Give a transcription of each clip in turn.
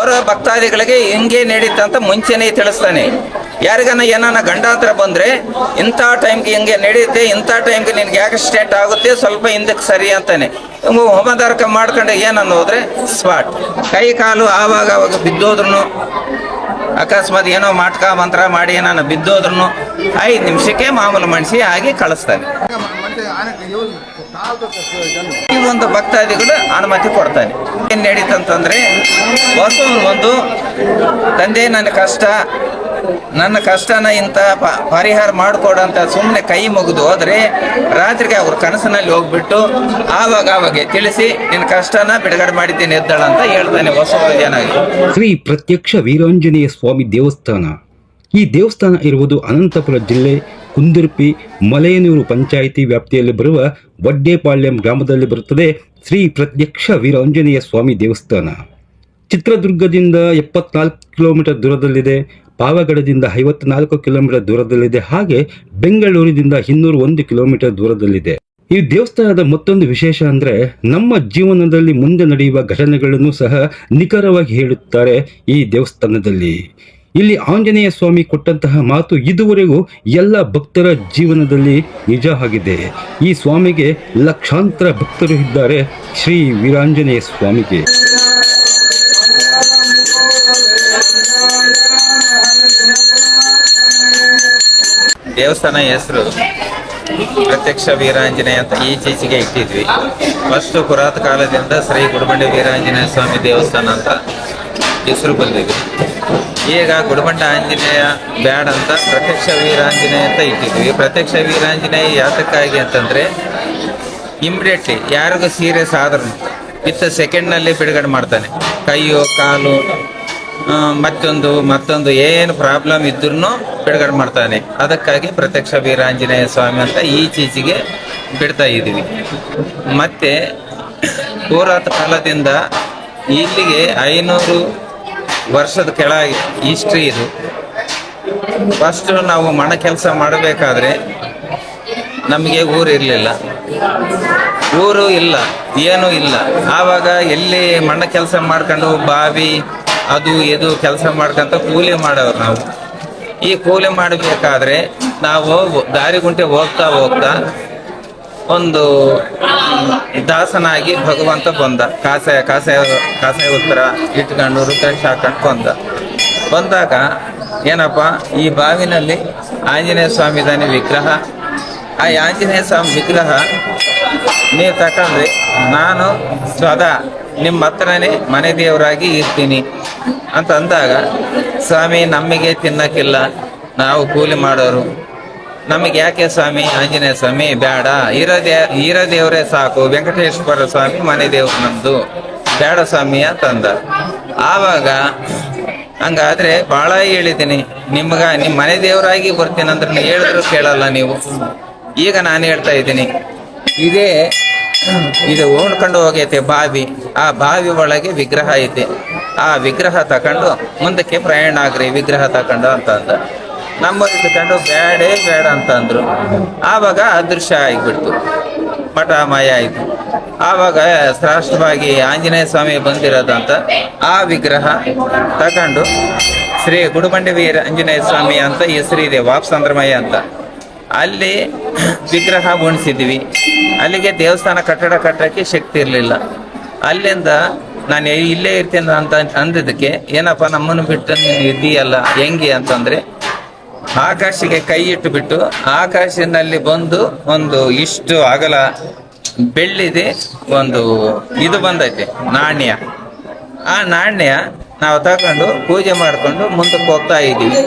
ಬರೋ ಭಕ್ತಾದಿಗಳಿಗೆ ಹಿಂಗೆ ನಡೀತಂತ ಮುಂಚೆನೇ ತಿಳಿಸ್ತಾನೆ. ಯಾರಿಗಾನ ಏನಾನ ಹತ್ರ ಬಂದ್ರೆ ಇಂಥ ಟೈಮ್ಗೆ ಹಿಂಗೆ ನಡೆಯುತ್ತೆ ಇಂಥ ಟೈಮ್ಗೆ ನಿನ್ಗೆ ಆಕ್ಸಿಡೆಂಟ್ ಆಗುತ್ತೆ, ಸ್ವಲ್ಪ ಹಿಂದಕ್ಕೆ ಸರಿ ಅಂತಾನೆ. ಹೋಮದಾರಕ ಮಾಡ್ಕೊಂಡು ಏನನ್ನು ಹೋದ್ರೆ ಸ್ಪಾಟ್ ಕೈ ಕಾಲು ಆವಾಗ ಆವಾಗ ಬಿದ್ದೋದ್ರು ಅಕಸ್ಮಾತ್ ಏನೋ ಮಾಟಕ ಮಂತ್ರ ಮಾಡಿ ಏನಾನ ಬಿದ್ದೋದ್ರು ಐದು ನಿಮಿಷಕ್ಕೆ ಮಾಮೂಲು ಮಣಿಸಿ ಆಗಿ ಕಳಿಸ್ತಾನೆ. ಈ ಒಂದು ಭಕ್ತಾದಿಗಳು ಅನುಮತಿ ಕೊಡ್ತಾನೆ ಏನ್ ನಡೀತಂತಂದ್ರೆ ಬಸವನು ಒಂದು ತಂದೆ ನನ್ನ ಕಷ್ಟ, ನನ್ನ ಕಷ್ಟನ ಪ- ಪರಿಹಾರ ಮಾಡಿಕೊಡಂತ ಸುಮ್ಮನೆ ಕೈ ಮುಗಿದು ಹೋದ್ರೆ ರಾತ್ರಿಗೆ ಅವ್ರ ಕನಸಿನಲ್ಲಿ ಹೋಗ್ಬಿಟ್ಟು ಆವಾಗ ಆವಾಗ ತಿಳಿಸಿ ನಿನ್ನ ಕಷ್ಟನ ಬಿಡುಗಡೆ ಮಾಡಿದ್ದೀನಿ ಎದ್ದಾಳ ಅಂತ ಹೇಳ್ತಾನೆ ಜನಾಗಿ. ಶ್ರೀ ಪ್ರತ್ಯಕ್ಷ ವೀರಾಂಜನೇಯ ಸ್ವಾಮಿ ದೇವಸ್ಥಾನ. ಈ ದೇವಸ್ಥಾನ ಇರುವುದು ಅನಂತಪುರ ಜಿಲ್ಲೆ ಕುಂದುರ್ಪಿ ಮಲೆಯನೂರು ಪಂಚಾಯಿತಿ ವ್ಯಾಪ್ತಿಯಲ್ಲಿ ಬರುವ ವಡ್ಡೇಪಾಳ್ಯಂ ಗ್ರಾಮದಲ್ಲಿ ಬರುತ್ತದೆ ಶ್ರೀ ಪ್ರತ್ಯಕ್ಷ ವೀರಾಂಜನೇಯ ಸ್ವಾಮಿ ದೇವಸ್ಥಾನ. ಚಿತ್ರದುರ್ಗದಿಂದ ಎಪ್ಪತ್ನಾಲ್ಕು ಕಿಲೋಮೀಟರ್ ದೂರದಲ್ಲಿದೆ, ಪಾವಗಡದಿಂದ ಐವತ್ನಾಲ್ಕು ಕಿಲೋಮೀಟರ್ ದೂರದಲ್ಲಿದೆ ಹಾಗೆ ಬೆಂಗಳೂರಿನಿಂದ ಇನ್ನೂರ ಒಂದು ಕಿಲೋಮೀಟರ್ ದೂರದಲ್ಲಿದೆ. ಈ ದೇವಸ್ಥಾನದ ಮತ್ತೊಂದು ವಿಶೇಷ ಅಂದರೆ ನಮ್ಮ ಜೀವನದಲ್ಲಿ ಮುಂದೆ ನಡೆಯುವ ಘಟನೆಗಳನ್ನು ಸಹ ನಿಖರವಾಗಿ ಹೇಳುತ್ತಾರೆ ಈ ದೇವಸ್ಥಾನದಲ್ಲಿ. ಇಲ್ಲಿ ಆಂಜನೇಯ ಸ್ವಾಮಿ ಕೊಟ್ಟಂತಹ ಮಾತು ಇದುವರೆಗೂ ಎಲ್ಲ ಭಕ್ತರ ಜೀವನದಲ್ಲಿ ನಿಜ ಆಗಿದೆ. ಈ ಸ್ವಾಮಿಗೆ ಲಕ್ಷಾಂತರ ಭಕ್ತರು ಇದ್ದಾರೆ ಶ್ರೀ ವೀರಾಂಜನೇಯ ಸ್ವಾಮಿಗೆ. ದೇವಸ್ಥಾನ ಹೆಸರು ಪ್ರತ್ಯಕ್ಷ ವೀರಾಂಜನೇಯ ಅಂತ ಈಚೀಚೆಗೆ ಇಟ್ಟಿದ್ವಿ. ಫಸ್ಟ್ ಪುರಾತ ಕಾಲದಿಂದ ಶ್ರೀ ಗುಡಬಂಡೆ ವೀರಾಂಜನೇಯ ಸ್ವಾಮಿ ದೇವಸ್ಥಾನ ಅಂತ ಹೆಸರು ಬಂದಿದೆ. ಈಗ ಗುಡಬಂಡ ಆಂಜನೇಯ ಬ್ಯಾಡ್ ಅಂತ ಪ್ರತ್ಯಕ್ಷ ವೀರಾಂಜನೇಯ ಅಂತ ಇಟ್ಟಿದ್ವಿ. ಪ್ರತ್ಯಕ್ಷ ವೀರಾಂಜನೇಯ ಯಾತಕ್ಕಾಗಿ ಅಂತಂದ್ರೆ ಇಮ್ಡಿಯೇಟ್ಲಿ ಯಾರಿಗೂ ಸೀರಿಯಸ್ ಆದ್ರೂ ಇತ್ತ ಸೆಕೆಂಡ್ನಲ್ಲಿ ಬಿಡುಗಡೆ ಮಾಡ್ತಾನೆ. ಕೈಯು, ಕಾಲು ಮತ್ತೊಂದು ಮತ್ತೊಂದು ಏನು ಪ್ರಾಬ್ಲಮ್ ಇದ್ರೂ ಬಿಡುಗಡೆ ಮಾಡ್ತಾನೆ. ಅದಕ್ಕಾಗಿ ಪ್ರತ್ಯಕ್ಷ ವೀರಾಂಜನೇಯ ಸ್ವಾಮಿ ಅಂತ ಈಚೀಚೆಗೆ ಬಿಡ್ತಾ ಇದ್ದೀವಿ. ಮತ್ತೆ ಪುರಾತ ಕಾಲದಿಂದ ಇಲ್ಲಿಗೆ ಐನೂರು ವರ್ಷದ ಕೆಳ ಹಿಸ್ಟ್ರಿ ಇದು. ಫಸ್ಟ್ ನಾವು ಮಣ ಕೆಲಸ ಮಾಡಬೇಕಾದ್ರೆ ನಮಗೆ ಊರು ಇರಲಿಲ್ಲ. ಊರು ಇಲ್ಲ, ಏನೂ ಇಲ್ಲ. ಆವಾಗ ಎಲ್ಲಿ ಮಣ್ಣ ಕೆಲಸ ಮಾಡ್ಕೊಂಡು ಬಾವಿ, ಅದು ಇದು ಕೆಲಸ ಮಾಡ್ಕೊಂತ ಕೂಲಿ ಮಾಡೋರು ನಾವು. ಈ ಕೂಲಿ ಮಾಡಬೇಕಾದ್ರೆ ನಾವು ದಾರಿ ಗುಂಟೆ ಹೋಗ್ತಾ ಹೋಗ್ತಾ ಒಂದು ದಾಸನಾಗಿ ಭಗವಂತ ಬಂದ. ಕಾಸಾಯ ಕಾಸಾಯ ಕಾಸಾಯ ಉತ್ತರ ಇಟ್ಕೊಂಡು ರುದ್ರಾಕ್ಷ ಹಾಕೊಂಡು ಬಂದ. ಬಂದಾಗ ಏನಪ್ಪ, ಈ ಬಾವಿನಲ್ಲಿ ಆಂಜನೇಯ ಸ್ವಾಮಿ ದಾನಿ ವಿಗ್ರಹ. ಆ ಆಂಜನೇಯ ಸ್ವಾಮಿ ವಿಗ್ರಹ ನೀವು ತಕೊಂಡ್ರೆ ನಾನು ಸದಾ ನಿಮ್ಮ ಹತ್ರನೇ ಮನೆ ದೇವರಾಗಿ ಇರ್ತೀನಿ ಅಂತ ಅಂದಾಗ, ಸ್ವಾಮಿ ನಮಗೆ ತಿನ್ನಕ್ಕಿಲ್ಲ. ನಾವು ಕೂಲಿ ಮಾಡೋರು. ನಮಗೆ ಯಾಕೆ ಸ್ವಾಮಿ, ಆಂಜನೇಯ ಸ್ವಾಮಿ, ಬೇಡ. ದೇ ದೇವರೇ ಸಾಕು. ವೆಂಕಟೇಶ್ವರ ಸ್ವಾಮಿ, ಮನೆ ದೇವ್ರು ನಮ್ದು. ಬೇಡ ಸ್ವಾಮಿ ಅಂತಂದ. ಆವಾಗ, ಹಂಗಾದ್ರೆ ಬಹಳ ಹೇಳಿದ್ದೀನಿ. ನಿಮ್ಗ ನಿಮ್ಮ ಮನೆ ದೇವರಾಗಿ ಬರ್ತೀನಿ ಅಂದ್ರೆ ಹೇಳಿದ್ರು ಕೇಳಲ್ಲ ನೀವು. ಈಗ ನಾನು ಹೇಳ್ತಾ ಇದ್ದೀನಿ. ಇದೇ, ಇದು ಓಣ್ಕೊಂಡು ಹೋಗೈತೆ ಬಾವಿ. ಆ ಬಾವಿ ಒಳಗೆ ವಿಗ್ರಹ ಐತೆ. ಆ ವಿಗ್ರಹ ತಕೊಂಡು ಮುಂದಕ್ಕೆ ಪ್ರಯಾಣ ಆಗ್ರಿ, ವಿಗ್ರಹ ತಕೊಂಡು ಅಂತ ನಮ್ಮಲ್ಲಿ ತಕೊಂಡು ಬೇಡೇ ಬೇಡ ಅಂತಂದ್ರು ಆವಾಗ ಅದೃಶ್ಯ ಆಗಿಬಿಡ್ತು. ಮಠ ಮಾಯ ಆಯಿತು. ಆವಾಗ ಶ್ರೇಷ್ಠವಾಗಿ ಆಂಜನೇಯ ಸ್ವಾಮಿ ಬಂದಿರೋದಂತ ಆ ವಿಗ್ರಹ ತಗೊಂಡು ಶ್ರೀ ಗುಡುಬಂಡಿ ವೀರ ಆಂಜನೇಯ ಸ್ವಾಮಿ ಅಂತ ಹೆಸರಿದೆ ವಾಪ್ಸಂದ್ರಮಯ್ಯ ಅಂತ. ಅಲ್ಲಿ ವಿಗ್ರಹ ಉಣಿಸಿದ್ವಿ ಅಲ್ಲಿಗೆ ದೇವಸ್ಥಾನ ಕಟ್ಟಡ ಕಟ್ಟಕ್ಕೆ ಶಕ್ತಿ ಇರಲಿಲ್ಲ. ಅಲ್ಲಿಂದ ನಾನು ಇಲ್ಲೇ ಇರ್ತೀನಿ ಅಂತ ಅಂದಿದ್ದಕ್ಕೆ, ಏನಪ್ಪ ನಮ್ಮನ್ನು ಬಿಟ್ಟು ನೀನು ಇದ್ದೀಯಲ್ಲ ಹೆಂಗೆ ಅಂತಂದ್ರೆ ಆಕಾಶಕ್ಕೆ ಕೈ ಇಟ್ಟುಬಿಟ್ಟು ಆಕಾಶದಲ್ಲಿ ಬಂದು ಒಂದು ಇಷ್ಟು ಅಗಲ ಬೆಳ್ಳಿದೆ, ಒಂದು ಇದು ಬಂದೈತೆ, ನಾಣ್ಯ. ಆ ನಾಣ್ಯ ನಾವು ತಗೊಂಡು ಪೂಜೆ ಮಾಡಿಕೊಂಡು ಮುಂದಕ್ಕೆ ಹೋಗ್ತಾ ಇದ್ದೀವಿ.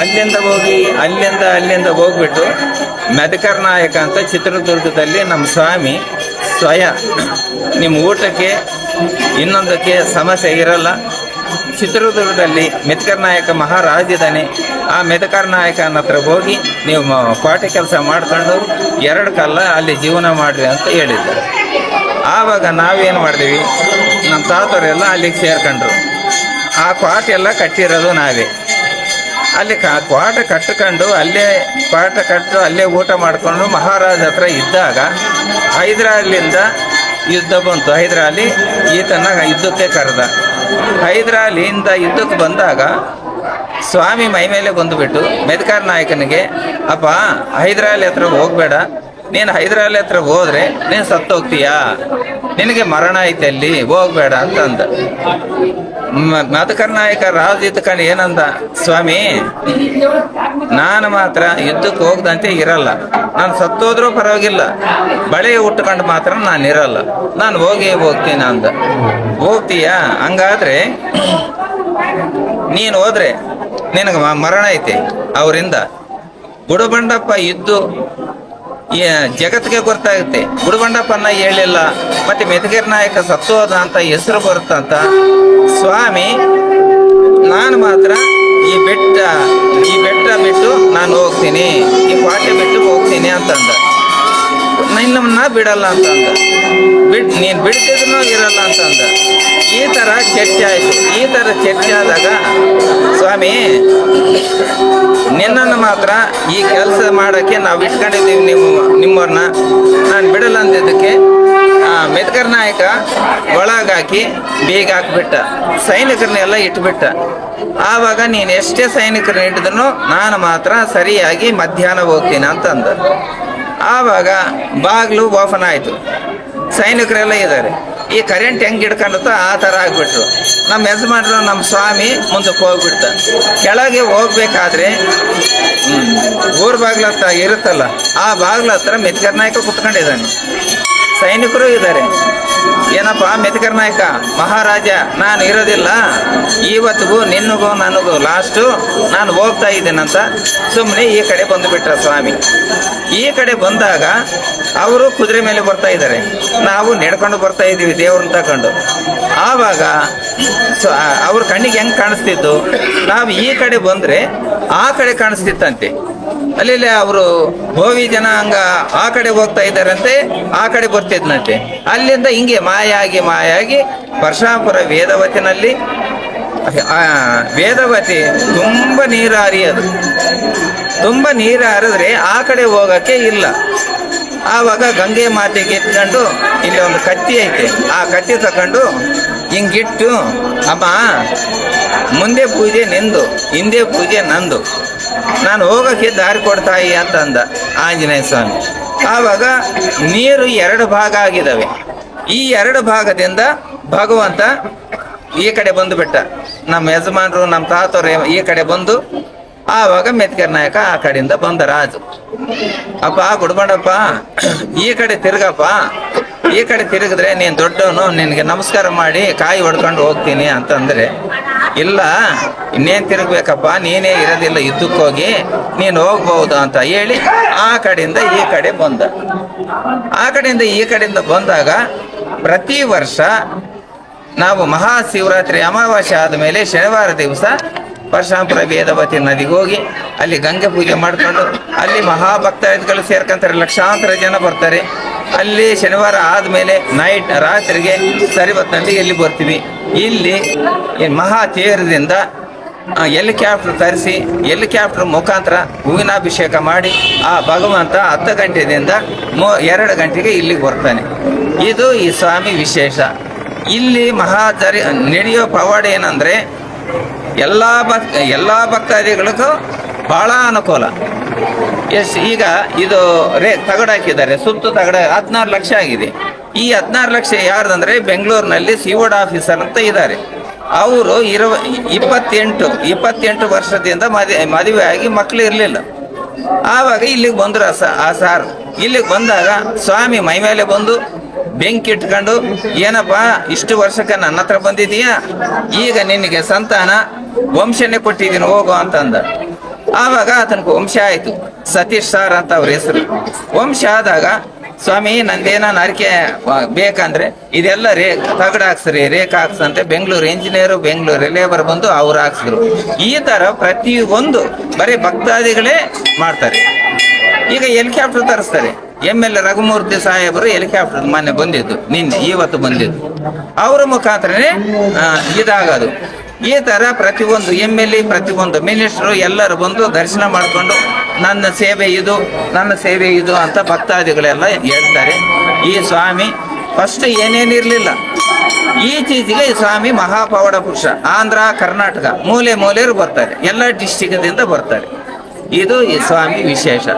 ಅಲ್ಲಿಂದ ಹೋಗಿ, ಅಲ್ಲಿಂದ ಅಲ್ಲಿಂದ ಹೋಗ್ಬಿಟ್ಟು ಮೆದಕರ್ ನಾಯಕ ಅಂತ ಚಿತ್ರದುರ್ಗದಲ್ಲಿ ನಮ್ಮ ಸ್ವಾಮಿ ಸ್ವಯ. ನಿಮ್ಮ ಊಟಕ್ಕೆ ಇನ್ನೊಂದಕ್ಕೆ ಸಮಸ್ಯೆ ಇರಲ್ಲ. ಚಿತ್ರದುರ್ಗದಲ್ಲಿ ಮೆತ್ಕರ್ ನಾಯಕ ಮಹಾರಾಜ ಇದ್ದಾನೆ ಆ ಮೆದಕರ್ ನಾಯಕನ ಹತ್ರ ಹೋಗಿ ನೀವು ಪಾಠ ಕೆಲಸ ಮಾಡ್ಕೊಂಡು ಎರಡು ಕಾಲ ಅಲ್ಲಿ ಜೀವನ ಮಾಡಿರಿ ಅಂತ ಹೇಳಿದ್ದಾರೆ. ಆವಾಗ ನಾವೇನು ಮಾಡಿದ್ವಿ? ನಮ್ಮ ತಾತವರೆಲ್ಲ ಅಲ್ಲಿಗೆ ಸೇರ್ಕೊಂಡ್ರು. ಆ ಕ್ವಾಟ ಎಲ್ಲ ಕಟ್ಟಿರೋದು ನಾವೇ. ಅಲ್ಲಿ ಕ್ವಾಟ ಕಟ್ಕೊಂಡು ಅಲ್ಲೇ ಕ್ವಾಟ ಕಟ್ಟು ಅಲ್ಲೇ ಊಟ ಮಾಡಿಕೊಂಡು ಮಹಾರಾಜ ಹತ್ರ ಇದ್ದಾಗ ಹೈದರಾಲಿಂದ ಯುದ್ಧ ಬಂತು. ಹೈದರಾಲಿ ಈತನ ಯುದ್ಧಕ್ಕೆ ಕರೆದ. ಹೈದರಾಲಿಯಿಂದ ಯುದ್ಧಕ್ಕೆ ಬಂದಾಗ ಸ್ವಾಮಿ ಮೈ ಮೇಲೆ ಬಂದುಬಿಟ್ಟು ಮೆದಕಾರ್ ನಾಯಕನಿಗೆ, ಅಪ್ಪ, ಹೈದ್ರಾಲಿ ಹತ್ರ ಹೋಗ್ಬೇಡ. ನೀನು ಹೈದ್ರಾಲಿ ಹತ್ರ ಹೋದ್ರೆ ನೀನು ಸತ್ತೋಗ್ತೀಯಾ? ನಿನಗೆ ಮರಣ ಐತೆ ಅಲ್ಲಿ, ಹೋಗ್ಬೇಡ ಅಂತ ಅಂದ ಮಧುಕರ್ ಮದಕರ್ ನಾಯಕ, ರಾಜ ಇದ್ಕಂಡು ಏನಂದ, ಸ್ವಾಮಿ, ನಾನು ಮಾತ್ರ ಯುದ್ಧಕ್ಕೆ ಹೋಗ್ದಂತೆ ಇರಲ್ಲ. ನಾನು ಸತ್ತೋದ್ರೂ ಪರವಾಗಿಲ್ಲ. ಬಳೆ ಉಟ್ಕೊಂಡು ಮಾತ್ರ ನಾನು ಇರಲ್ಲ. ನಾನು ಹೋಗಿ ಹೋಗ್ತೀನಿ ಅಂದ. ಹೋಗ್ತೀಯಾ? ಹಂಗಾದ್ರೆ ನೀನು ಹೋದ್ರೆ ನಿನಗೆ ಮರಣ ಐತೆ. ಅವರಿಂದ ಗುಡಬಂಡಪ್ಪ ಇದ್ದು ಜಗತ್ತಿಗೆ ಗೊತ್ತಾಗುತ್ತೆ. ಗುಡಬಂಡಪ್ಪನ ಹೇಳಿಲ್ಲ, ಮತ್ತೆ ಮೆದಗಿರಿ ನಾಯಕ ಸತ್ತೋದ ಅಂತ ಹೆಸರು ಬರುತ್ತಂತ ಸ್ವಾಮಿ, ನಾನು ಮಾತ್ರ ಈ ಬೆಟ್ಟ ಈ ಬೆಟ್ಟ ಬಿಟ್ಟು ನಾನು ಹೋಗ್ತೀನಿ, ಈ ಪಾಠೆ ಬಿಟ್ಟು ಹೋಗ್ತೀನಿ ಅಂತಂದ. ನಿನ್ನ ಬಿಡಲ್ಲ ಅಂತಂದ. ಬಿಡ್ ನೀನು ಬಿಡ್ತಿದ್ರು ಇರಲ್ಲ ಅಂತಂದ. ಈ ಥರ ಚರ್ಚೆ ಆಯಿತು. ಈ ಥರ ಚರ್ಚೆ ಆದಾಗ ಸ್ವಾಮಿ, ನಿನ್ನನ್ನು ಮಾತ್ರ ಈ ಕೆಲಸ ಮಾಡೋಕ್ಕೆ ನಾವು ಇಟ್ಕೊಂಡಿದ್ದೀವಿ ನಿಮ್ಮ ನಿಮ್ಮವ್ರನ್ನ. ನಾನು ಬಿಡಲ್ಲ ಅಂದಿದ್ದಕ್ಕೆ ಮೆದ್ಕರ್ ನಾಯಕ ಒಳಗಾಕಿ ಬೀಗ ಹಾಕ್ಬಿಟ್ಟ. ಸೈನಿಕರನ್ನೆಲ್ಲ ಇಟ್ಬಿಟ್ಟ. ಆವಾಗ ನೀನು ಎಷ್ಟೇ ಸೈನಿಕರನ್ನ ಇಟ್ಟಿದ್ರು ನಾನು ಮಾತ್ರ ಸರಿಯಾಗಿ ಮಧ್ಯಾಹ್ನ ಹೋಗ್ತೀನಿ ಅಂತಂದ ಆವಾಗ ಬಾಗಿಲು ಓಪನ್ ಆಯಿತು. ಸೈನಿಕರೆಲ್ಲ ಇದ್ದಾರೆ. ಈ ಕರೆಂಟ್ ಹೆಂಗೆ ಹಿಡ್ಕೊಂಡತ್ತೋ ಆ ಥರ ಆಗ್ಬಿಟ್ರು. ನಮ್ಮ ಯಜಮಾನ್ರು, ನಮ್ಮ ಸ್ವಾಮಿ ಮುಂದಕ್ಕೆ ಹೋಗ್ಬಿಡ್ತ ಕೆಳಗೆ ಹೋಗ್ಬೇಕಾದ್ರೆ ಊರ ಬಾಗ್ಲ ಹತ್ರ ಇರುತ್ತಲ್ಲ, ಆ ಬಾಗ್ಲ ಹತ್ರ ಮೆತ್ಕರ್ ನಾಯಕ ಕುತ್ಕೊಂಡಿದ್ದಾನೆ. ಸೈನಿಕರು ಇದ್ದಾರೆ. ಏನಪ್ಪ, ಮೆತ್ಕರ್ ನಾಯಕ, ಮಹಾರಾಜ, ನಾನು ಇರೋದಿಲ್ಲ. ಇವತ್ತಿಗೂ ನಿನ್ನಗೂ ನನಗೂ ಲಾಸ್ಟು ನಾನು ಹೋಗ್ತಾ ಇದ್ದೇನಂತ ಸುಮ್ಮನೆ ಈ ಕಡೆ ಬಂದುಬಿಟ್ರ ಸ್ವಾಮಿ. ಈ ಕಡೆ ಬಂದಾಗ ಅವರು ಕುದುರೆ ಮೇಲೆ ಬರ್ತಾ ಇದ್ದಾರೆ. ನಾವು ನೆಡ್ಕೊಂಡು ಬರ್ತಾ ಇದ್ದೀವಿ ದೇವ್ರನ್ನ ತಗೊಂಡು ಆವಾಗ ಅವ್ರ ಕಣ್ಣಿಗೆ ಹೆಂಗೆ ಕಾಣಿಸ್ತಿದ್ದು? ನಾವು ಈ ಕಡೆ ಬಂದರೆ ಆ ಕಡೆ ಕಾಣಿಸ್ತಿತ್ತಂತೆ. ಅಲ್ಲಿ ಅವರು ಭೋವಿ ಜನಾಂಗ ಆ ಕಡೆ ಹೋಗ್ತಾ ಇದ್ದಾರಂತೆ, ಆ ಕಡೆ ಬರ್ತಿದ್ನಂತೆ. ಅಲ್ಲಿಂದ ಹಿಂಗೆ ಮಾಯಾಗಿ ಮಾಯಾಗಿ ಪರಶಾಪುರ ವೇದವತಿನಲ್ಲಿ ವೇದವತಿ ತುಂಬ ನೀರು ಹರಿಯೋದು ತುಂಬ ನೀರು ಹರಿದ್ರೆ ಆ ಕಡೆ ಹೋಗಕ್ಕೆ ಇಲ್ಲ. ಆವಾಗ ಗಂಗೆ ಮಾತೆಗೆ ಎತ್ಕೊಂಡು ಇಲ್ಲಿ ಒಂದು ಕತ್ತಿ ಐತೆ. ಆ ಕತ್ತಿ ತಗೊಂಡು ಹಿಂಗಿಟ್ಟು, ಅಮ್ಮ ಮುಂದೆ ಪೂಜೆ ನಿಂದು, ಹಿಂದೆ ಪೂಜೆ ನಂದು. ನಾನು ಹೋಗೋಕ್ಕೆ ದಾರಿ ಕೊಡ್ತಾಯಿ ಅಂತ ಅಂದ ಆಂಜನೇಯ ಸ್ವಾಮಿ. ಆವಾಗ ನೀರು ಎರಡು ಭಾಗ ಆಗಿದ್ದಾವೆ ಈ ಎರಡು ಭಾಗದಿಂದ ಭಗವಂತ ಈ ಕಡೆ ಬಂದು ಬಿಟ್ಟ. ನಮ್ಮ ಯಜಮಾನರು, ನಮ್ಮ ತಾತವ್ರು ಈ ಕಡೆ ಬಂದು, ಆವಾಗ ಮೆತ್ಕರ್ ನಾಯಕ ಆ ಕಡೆಯಿಂದ ಬಂದ ರಾಜು. ಅಪ್ಪ, ಗುಡ್ಬಂಡಪ್ಪ, ಈ ಕಡೆ ತಿರುಗಪ್ಪ. ಈ ಕಡೆ ತಿರುಗಿದ್ರೆ ನೀನು ದೊಡ್ಡವನು, ನಿನಗೆ ನಮಸ್ಕಾರ ಮಾಡಿ ಕಾಯಿ ಹೊಡ್ಕೊಂಡು ಹೋಗ್ತೀನಿ ಅಂತಂದ್ರೆ ಇಲ್ಲ, ಇನ್ನೇನು ತಿರುಗಬೇಕಪ್ಪ, ನೀನೇ ಇರೋದಿಲ್ಲ ಯುದ್ಧಕ್ಕೋಗಿ ನೀನು ಹೋಗ್ಬೋದು ಅಂತ ಹೇಳಿ ಆ ಕಡೆಯಿಂದ ಈ ಕಡೆ ಬಂದ. ಆ ಕಡೆಯಿಂದ ಈ ಕಡೆಯಿಂದ ಬಂದಾಗ ಪ್ರತಿ ವರ್ಷ ನಾವು ಮಹಾಶಿವರಾತ್ರಿ ಅಮಾವಾಸ್ಯೆ ಆದಮೇಲೆ ಶನಿವಾರ ದಿವಸ ಪರಶಾಂಪುರ ವೇದವತಿ ನದಿಗೆ ಹೋಗಿ ಅಲ್ಲಿ ಗಂಗೆ ಪೂಜೆ ಮಾಡಿಕೊಂಡು ಅಲ್ಲಿ ಮಹಾಭಕ್ತಾದಿಗಳು ಸೇರ್ಕೊಂತಾರೆ. ಲಕ್ಷಾಂತರ ಜನ ಬರ್ತಾರೆ. ಅಲ್ಲಿ ಶನಿವಾರ ಆದಮೇಲೆ ನೈಟ್ ರಾತ್ರಿಗೆ ಸರಿಬತ್ನಲ್ಲಿ ಇಲ್ಲಿ ಬರ್ತೀವಿ. ಇಲ್ಲಿ ಮಹಾ ತೇರದಿಂದ ಹೆಲಿಕಾಪ್ಟರ್ ತರಿಸಿ ಹೆಲಿಕಾಪ್ಟರ್ ಮುಖಾಂತರ ಹೂವಿನಾಭಿಷೇಕ ಮಾಡಿ, ಆ ಭಗವಂತ ಹತ್ತು ಗಂಟೆಯಿಂದ ಮೂ, ಎರಡು ಗಂಟೆಗೆ ಇಲ್ಲಿಗೆ ಬರ್ತಾನೆ. ಇದು ಈ ಸ್ವಾಮಿ ವಿಶೇಷ. ಇಲ್ಲಿ ಮಹಾಜರಿ ನಡೆಯೋ ಪವಾಡ ಏನಂದ್ರೆ ಎಲ್ಲ ಭಕ್, ಎಲ್ಲ ಭಕ್ತಾದಿಗಳಿಗೂ ಭಾಳ ಅನುಕೂಲ. ಎಸ್, ಈಗ ಇದು ರೇ, ತಗಡ ಹಾಕಿದ್ದಾರೆ, ಸುತ್ತು ತಗಡ, ಹದಿನಾರು ಲಕ್ಷ ಆಗಿದೆ. ಈ ಹದಿನಾರು ಲಕ್ಷ ಯಾರ್ದಂದ್ರೆ ಬೆಂಗಳೂರಿನಲ್ಲಿ ಸಿವೋಡ್ ಆಫೀಸರ್ ಅಂತ ಇದ್ದಾರೆ. ಅವರು ಇರುವ, ಇಪ್ಪತ್ತೆಂಟು ಇಪ್ಪತ್ತೆಂಟು ವರ್ಷದಿಂದ ಮದುವೆ ಮದುವೆ ಆಗಿ ಮಕ್ಕಳು ಇರಲಿಲ್ಲ. ಆವಾಗ ಇಲ್ಲಿಗೆ ಬಂದರು ಆ ಸಾರ್. ಇಲ್ಲಿಗೆ ಬಂದಾಗ ಸ್ವಾಮಿ ಮೈ ಮೇಲೆ ಬಂದು ಬೆಂಕಿ ಇಟ್ಕೊಂಡು, ಏನಪ್ಪ, ಇಷ್ಟು ವರ್ಷಕ್ಕೆ ನನ್ನ ಹತ್ರ ಬಂದಿದೀಯಾ ಈಗ ನಿನಗೆ ಸಂತಾನ, ವಂಶನೇ ಕೊಟ್ಟಿದ್ದೀನಿ, ಹೋಗು ಅಂತಂದ. ಆವಾಗ ಆತನಿಗೆ ವಂಶ ಆಯ್ತು. ಸತೀಶ್ ಸಾರ್ ಅಂತ ಅವ್ರ ಹೆಸರು. ವಂಶ ಆದಾಗ, ಸ್ವಾಮಿ, ನಂದೇನ ಅರಿಕೆ ಬೇಕಂದ್ರೆ, ಇದೆಲ್ಲ ರೇ, ತಗಡ ಹಾಕ್ಸ್ರಿ, ರೇಖ ಹಾಕ್ಸಂತೆ ಬೆಂಗಳೂರು ಇಂಜಿನಿಯರು ಬೆಂಗಳೂರು ಲೇಬರ್ ಬಂದು ಅವ್ರು ಹಾಕ್ಸಿದ್ರು. ಈ ತರ ಪ್ರತಿ ಒಂದು ಬರೀ ಭಕ್ತಾದಿಗಳೇ ಮಾಡ್ತಾರೆ. ಈಗ ಹೆಲಿಕಾಪ್ಟರ್ ತರಿಸ್ತಾರೆ. ಎಂ ಎಲ್ ರಘುಮೂರ್ತಿ ಸಾಹೇಬರು ಹೆಲಿಕಾಪ್ಟರ್ ಮೊನ್ನೆ ಬಂದಿದ್ದು, ನಿನ್ನೆ, ಇವತ್ತು ಬಂದಿದ್ದು. ಅವರ ಮುಖಾಂತರನೇ ಇದಾಗದು. ಈ ತರ ಪ್ರತಿಯೊಂದು ಎಂ ಎಲ್ ಎ, ಪ್ರತಿಯೊಂದು ಮಿನಿಸ್ಟ್ರು ಎಲ್ಲರೂ ಬಂದು ದರ್ಶನ ಮಾಡಿಕೊಂಡು, ನನ್ನ ಸೇವೆ ಇದು, ನನ್ನ ಸೇವೆ ಇದು ಅಂತ ಭಕ್ತಾದಿಗಳೆಲ್ಲ ಹೇಳ್ತಾರೆ. ಈ ಸ್ವಾಮಿ ಫಸ್ಟ್ ಏನೇನಿರಲಿಲ್ಲ ಈಚೀಚೆಗೆ ಈ ಸ್ವಾಮಿ ಮಹಾಪವಾಡ ಪುರುಷ, ಆಂಧ್ರ, ಕರ್ನಾಟಕ, ಮೂಲೆ ಮೂಲೆಯರು ಬರ್ತಾರೆ. ಎಲ್ಲ ಡಿಸ್ಟಿಕ್ದಿಂದ ಬರ್ತಾರೆ. ಇದು ಈ ಸ್ವಾಮಿ ವಿಶೇಷ.